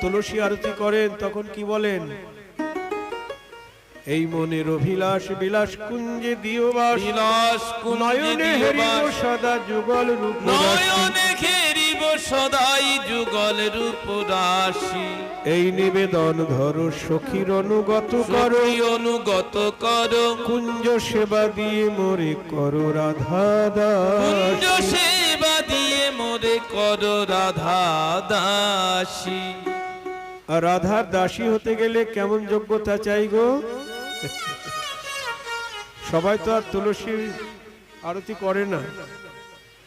তুলসী আরতি করেন তখন কি বলেন? এই মনের অভিলাষ বিলাস কুঞ্জে দিও বাস। বিলাস নয়নে হেরিব সদা যুগল রূপ নয়নে সদাই যুগল রূপ রাশি এই নিবেদন ধরো সখীর অনুগত করো। অনুগত কর। কুঞ্জ সেবা দিয়ে মোরে করো রাধা কুঞ্জ দাস। সেবা দিয়ে মোরে কর রাধা দাসী। আর রাধার দাসী হতে গেলে কেমন যোগ্যতা চাই গো? সবাই তো আর তুলসী আরতি করে না।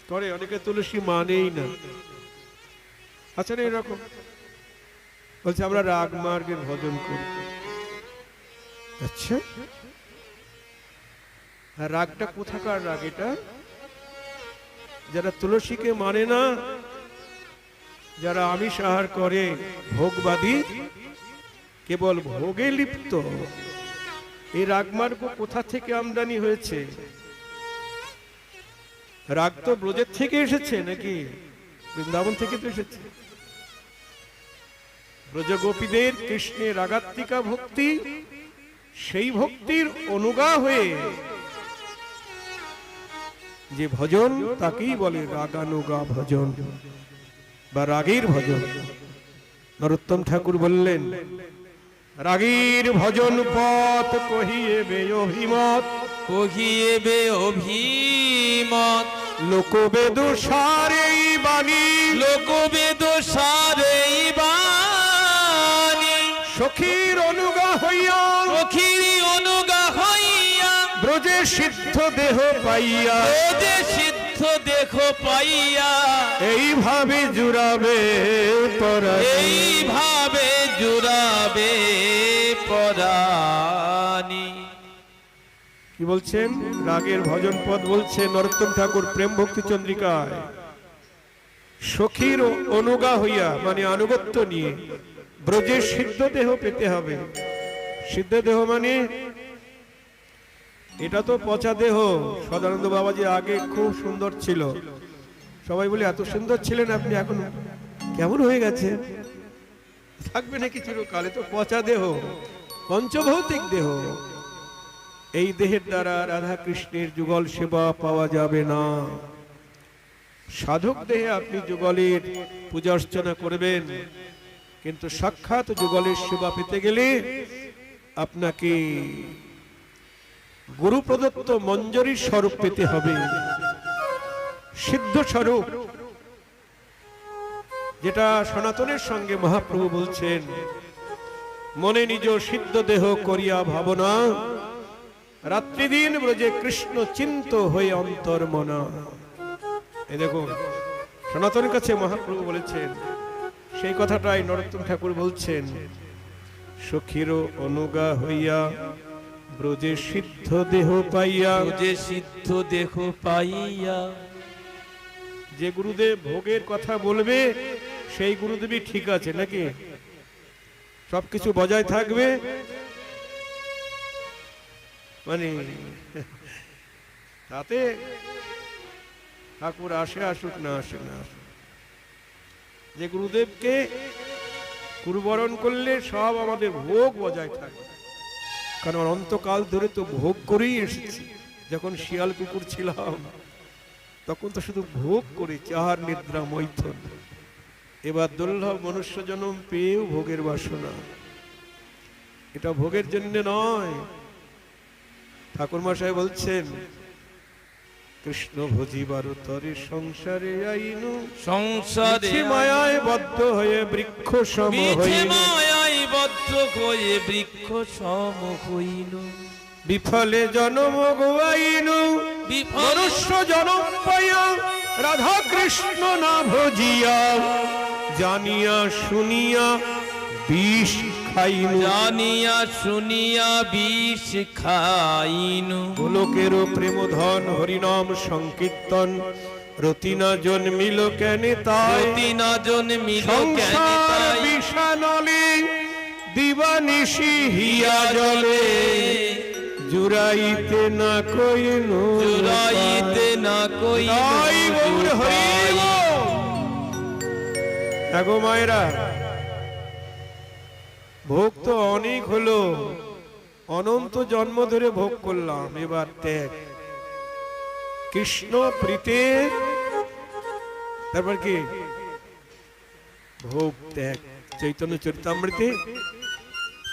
করে, অনেকে তুলসী মানেই না। আচ্ছা না এরকম। বলছে, আমরা রাগ মার্গের ভজন করি। আচ্ছা। রাগটা কোথাকার রাগ এটা? যারা তুলসীকে মানে না যারা আমিষ আহার করে, ভোগবাদী, কেবল ভোগে লিপ্ত। এই রাগমার্গ কোথা থেকে আমদানি হয়েছে? রাগ তো ব্রজের থেকে এসেছে নাকি? বৃন্দাবন থেকে তো এসেছে। ব্রজগোপীদের কৃষ্ণের রাগাত্মিকা ভক্তি, সেই ভক্তির অনুগা হয়ে যে ভজন তাকেই বলে রাগানুগা ভজন। বা রাগের ভজন। নরোত্তম ঠাকুর বললেন রাগীর ভজন পথ কহিয়ে বে অভিমত। কহিয়ে বে অভিমত। লোকবেদ সারেই বাণী। লোকবেদ সারে বাণী। সখীর অনুগা হইয়া। সখীর অনুগা হইয়া। ব্রজে সিদ্ধ দেহ পাইয়া। ওদে সিদ্ধ দেখো পাইয়া। এইভাবে জুড়াবে পরাই এইভাবে জুড়াবে পরাণী। কি বলছেন? রাগের ভজন পদ বলছে নরোত্তম ঠাকুর প্রেম ভক্তি চন্দ্রিকায়। সখীর অনুগা হইয়া মানে আনুগত্য নিয়ে ব্রজের সিদ্ধ দেহ পেতে হবে। সিদ্ধ দেহ মানে এটা তো পচা দেহ। সদানন্দ বাবাজি আগে খুব সুন্দর ছিল। সবাই বলে, এত সুন্দর ছিলেন আপনি, এখন কেমন হয়ে গেছে? থাকবে নাকি চিরকালে? তো পচা দেহ, পঞ্চভৌতিক দেহ। এই দেহের দ্বারা রাধা কৃষ্ণের যুগল সেবা পাওয়া যাবে না। সাধক দেহে আপনি যুগলের পূজা অর্চনা করবেন। কিন্তু সাক্ষাৎ যুগলের সেবা পেতে গেলে আপনাকে গুরু প্রদত্ত মঞ্জরি স্বরূপ পেতে হবে। সিদ্ধ স্বরূপ, যেটা সনাতনের সঙ্গে মহাপ্রভু বলছেন, মনে নিজ সিদ্ধ দেহ করিয়া ভাবনা, রাত্রিদিন ব্রজে কৃষ্ণ চিন্ত হয়ে অন্তর মনা এই দেখুন, সনাতনের কাছে মহাপ্রভু বলেছেন, সেই কথাটাই নরোত্তম ঠাকুর বলছেন সখীর অনুগা হইয়া ব্রজে সিদ্ধ দেহ পাইয়া যে সিদ্ধ দেহ পাইয়া। যে গুরুদেব ভোগের কথা বলবে সেই গুরুদেবই ঠিক আছে নাকি? সবকিছু বজায় থাকবে? মানে তাতে ঠাকুর আসে আসুক না আসে না আসুক। যে গুরুদেবকে গুরুবরণ করলে সব আমাদের ভোগ বজায় থাকবে। কারণ অন্তকাল ধরে তো ভোগ করেই এসেছি। যখন শিয়াল কুকুর ছিলাম তখন তো শুধু ভোগ করে চাহার নিদ্রা মৈথন এবার দুর্লভ মনুষ্য জন্ম পেয়েও ভোগের বাসনা। এটা ভোগের জন্য নয়। ঠাকুর মশাই বলছেন কৃষ্ণ ভজিবার তরে সংসারে আইনু সংসারে মায়ায় বদ্ধ হয়ে বৃক্ষ সম মিছে হইনু। মায়াই বদ্ধ হয়ে বৃক্ষ সম হইল। বিফলে জনম গোয়াইনু মনুষ্য জনম পাইয়া রাধা কৃষ্ণ না ভজিয়া জানিয়া শুনিয়া বিষ খাইনু। জানিয়া শুনিয়া বিষ খাইনু। গোলকের প্রেম ধন হরিনাম সংকীর্তন রতিনা জন্মিল কেন তাই। প্রতি না জন্মিল কেন তাই। বিষানলে দিবানিশি হিয়া জলে জুড়াইতে না কইনু জুড়াইতে না কই এগো মায়েরা ভোগ তো অনেক হলো অনন্ত জন্ম ধরে ভোগ করলাম এবার ত্যাগ। কৃষ্ণ প্রীতে তারপর কি? ভোগ ত্যাগ। চৈতন্য চরিতামৃতে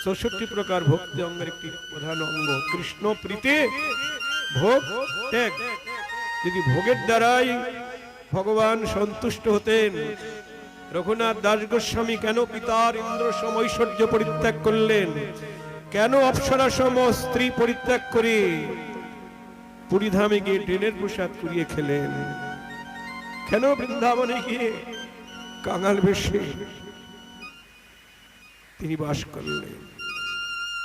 চৌষট্টি প্রকার ভক্তি অঙ্গের একটি প্রধান অঙ্গ, কৃষ্ণ প্রীতে। ভোগ, ত্যাগ। যদি ভোগের দ্বারাই ভগবান সন্তুষ্ট হতেন, রঘুনাথ দাস গোস্বামী কেন পিতার ইন্দ্র সম ঐশ্বর্য পরিত্যাগ করলেন? কেন অপ্সরা সম স্ত্রী পরিত্যাগ করে পুরীধামে গিয়ে ড্রেনের প্রসাদ কুড়িয়ে খেলেন? কেন বৃন্দাবনে গিয়ে কাঙাল বেশে তিনি বাস করলেন?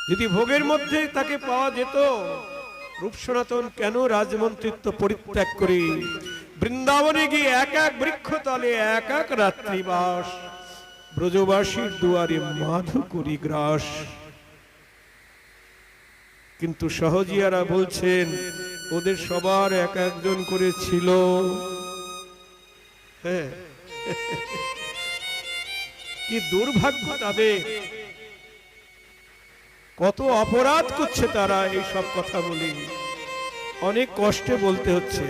যদি ভোগের মধ্যে তাকে পাওয়া যেত, রূপ সনাতন কেন রাজমন্ত্রিত্ব পরিত্যাগ করে? বৃন্দাবনে গিয়ে এক এক বৃক্ষতলে, এক এক রাত্রিবাস, ব্রজবাসীর দুয়ারে মাধু করি গ্রাস। কিন্তু সহজিয়ারা বলছেন, ওদের সবার এক একজন করে ছিল। হ্যাঁ। কি দুর্ভাগ্য তাদের। কত অপরাধ করছে তারা এই সব কথা বলি। অনেক কষ্টে বলতে হচ্ছে।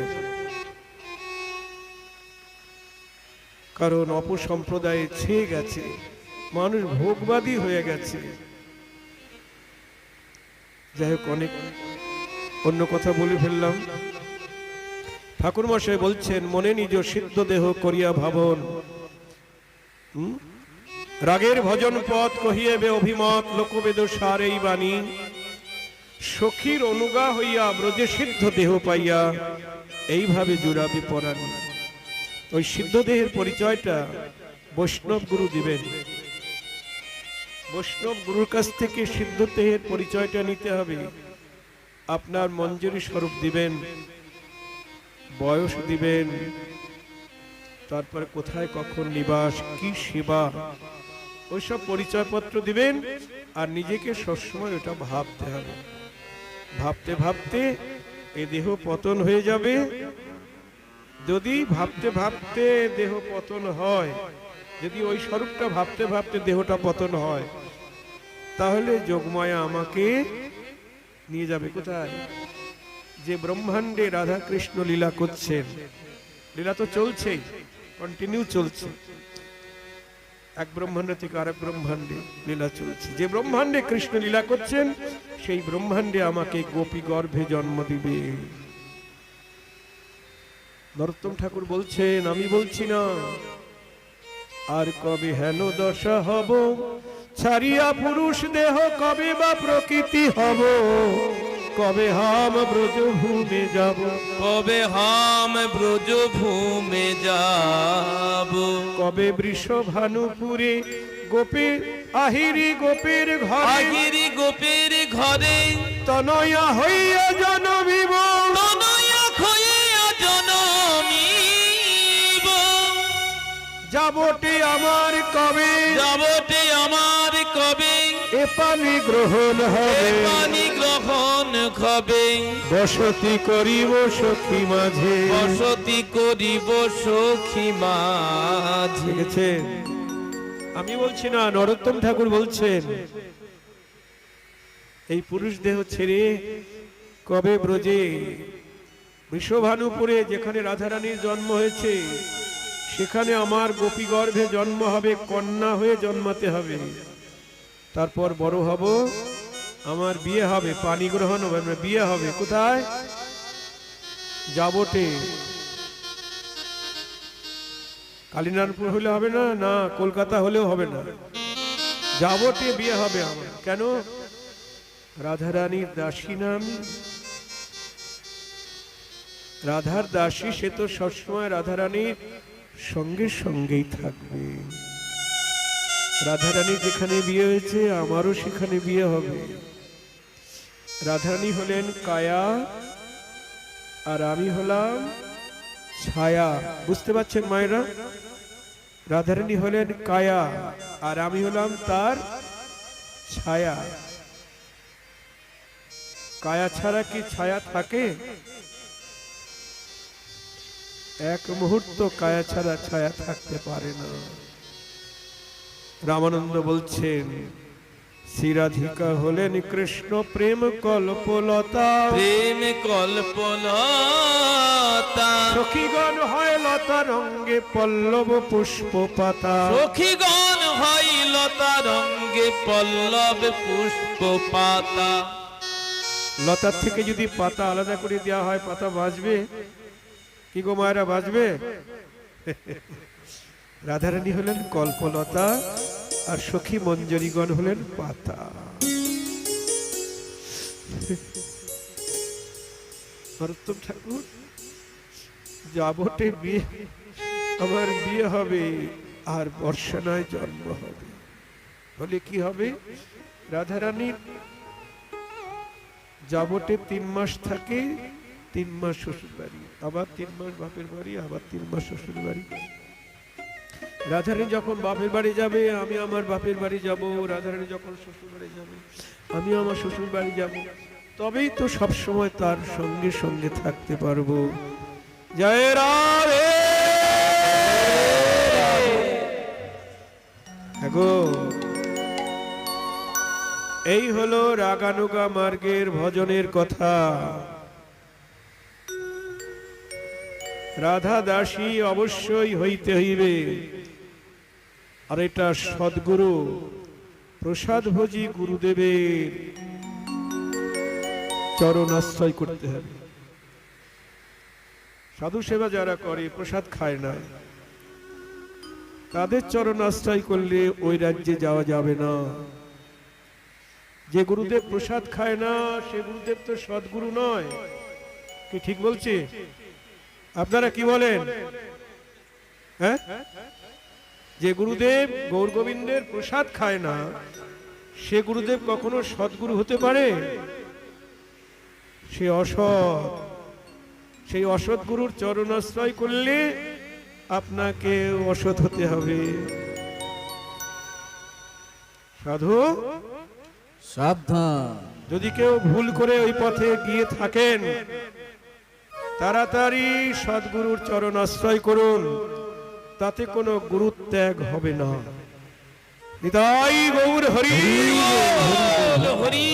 কারণ অপসম্প্রদায়ে ছেয়ে গেছে। মানুষ ভোগবাদী হয়ে গেছে। যাই হোক, অনেক অন্য কথা বলে ফেললাম। ঠাকুরমশাই বলছেন, মনে নিজ সিদ্ধ দেহ করিয়া ভাবন। হুম? রাগের ভজন পথ কহিয়েবে অভিমত লোকবেদ সার এই বাণী। সখীর অনুগা হইয়া ব্রজে সিদ্ধ দেহ পাইয়া এইভাবে জুড়াবি পরাণ। ওই সিদ্ধ দেহের পরিচয়টা বৈষ্ণব গুরু দিবেন। বৈষ্ণব গুরুর কাছ থেকে সিদ্ধ দেহের পরিচয়টা নিতে হবে। আপনার মঞ্জুরি স্বরূপ দিবেন, বয়স দিবেন, তারপরে কোথায় কখন নিবাস, কি সেবা ওইসব পরিচয়পত্র দিবেন আর নিজেকে সবসময় ওটা ভাবতে হবে। ভাবতে ভাবতে এ দেহ পতন হয়ে যাবে। যদি ভাবতে ভাবতে দেহ পতন হয়, যদি ওই স্বরূপটা ভাবতে ভাবতে দেহটা পতন হয়, তাহলে যোগমায়া আমাকে নিয়ে যাবে কোথায়? যে ব্রহ্মাণ্ডে রাধা কৃষ্ণ লীলা করছেন। লীলা তো চলছেই কন্টিনিউ চলছে। এক ব্রহ্মাণ্ড থেকে আরেক ব্রহ্মাণ্ডে লীলা চলছে। যে ব্রহ্মাণ্ডে কৃষ্ণ লীলা করছেন, সেই ব্রহ্মাণ্ডে আমাকে গোপী গর্ভে জন্ম দিবে। নরোত্তম ঠাকুর বলছেন, আমি বলছি না, আর কবে হেন দশা হব, ছাড়িয়া পুরুষ দেহ কবে বা প্রকৃতি হব? কবে হাম ব্রজ ভূমে যাব? কবে হাম ব্রজ ভূমে যাব? কবে বৃষ ভানুপুরে গোপের আহিরি গোপের ঘরে আগিরি গোপের ঘরে তনয়া হইয়া জনমিব। তনয়া খইয়া জনমিব। যাবটে আমার কবে? যাবতে আমার কবে? এ পানি গ্রহণ হবে। পানি গ্রহণ হবে। বসতি করিব সখী মাঝে। বসতি করিব সখী মাঝে। আমি বলছি না নরোত্তম ঠাকুর বলছেন এই পুরুষ দেহ ছেড়ে কবে ব্রজে বৃষভানুপুরে যেখানে রাধারানীর জন্ম হয়েছে সেখানে আমার গোপী গর্ভে জন্ম হবে কন্যা হয়ে জন্মাতে হবে। তারপর বড় হব আমার বিয়ে হবে, পানি গ্রহণ হবে, আমার বিয়ে হবে। কোথায়? যাবটে কালিনারপুর হলে হবে না? না, কলকাতা হলেও হবে না। যাবটে বিয়ে হবে আমার। কেন? রাধারানীর দাসী নাম রাধার দাসী, সে তো সবসময় রাধারানীর সঙ্গে সঙ্গেই থাকবে। রাধারানী যেখানে বিয়ে হয়েছে, আমারও সেখানে বিয়ে হবে। রাধারানী হলেন কায়া আর আমি হলাম ছায়া। বুঝতে পারছেন মায়েরা? রাধারানী হলেন কায়া আর আমি হলাম তার ছায়া। কায়া ছাড়া কি ছায়া থাকে? এক মুহূর্ত কায়া ছাড়া ছায়া থাকতে পারে না। রামানন্দ বলছেন শ্রীরাধিকা হলেন কৃষ্ণ প্রেম কল্পলতা। প্রেম কল্পলতা। সখীগণ হয় লতা রঙ্গে পল্লব পুষ্প পাতা সখীগণ হয় লতা রঙ্গে পল্লব পুষ্প পাতা লতার থেকে যদি পাতা আলাদা করে দেওয়া হয় পাতা বাঁচবে কি গো মায়েরা বাঁচবে রাধারানী হলেন কল্পলতা। আর সখী মঞ্জরীগণ হলেন পাতা। নরোত্তম ঠাকুর, যাবটে বিয়ে, আমার বিয়ে হবে, আর বর্ষানায় জন্ম হবে। হলে কি হবে? রাধারানীর যাবটে তিন মাস থাকে, তিন মাস শ্বশুর বাড়ি আবার তিন মাস বাপের বাড়ি, আবার তিন মাস শ্বশুর বাড়ি রাধারানী যখন বাপের বাড়ি যাবে, আমি আমার বাপের বাড়ি যাব, রাধারানী যখন শ্বশুর বাড়ি যাবে, আমি আমার শ্বশুর বাড়ি যাব। তবেই তো সব সময় তার সঙ্গে সঙ্গে থাকতে পারব। জয় রাধে। এই হলো রাগানুগা মার্গের ভজনের কথা। রাধা দাসী অবশ্যই হইতে হইবে। আর এটা সদ্গুরু। প্রসাদ ভোজি গুরুদেবের চরণ আশ্রয় করতে হবে। সাধু সেবা যারা করে, প্রসাদ খায় না। তাদের চরণ আশ্রয় করলে ওই রাজ্যে যাওয়া যাবে না। যে গুরুদেব প্রসাদ খায় না, সে গুরুদেব তো সদ্গুরু নয়। কি ঠিক বলছি? আপনারা কি বলেন? হ্যাঁ? যে গুরুদেব গৌর গোবিন্দের প্রসাদ খায় না সে গুরুদেব কখনো সদ্গুরু হতে পারে? সে অসৎ। সেই অসৎ গুরুর চরণাশ্রয় করলে আপনাকে অসৎ হতে হবে। সাধু? সাবধান। যদি কেউ ভুল করে ওই পথে গিয়ে থাকেন তাড়াতাড়ি সদ্গুরুর চরণ আশ্রয় করুন। তাতে কোনো গুরুত্যাগ হবে না। নিতাই গৌর হরি হরি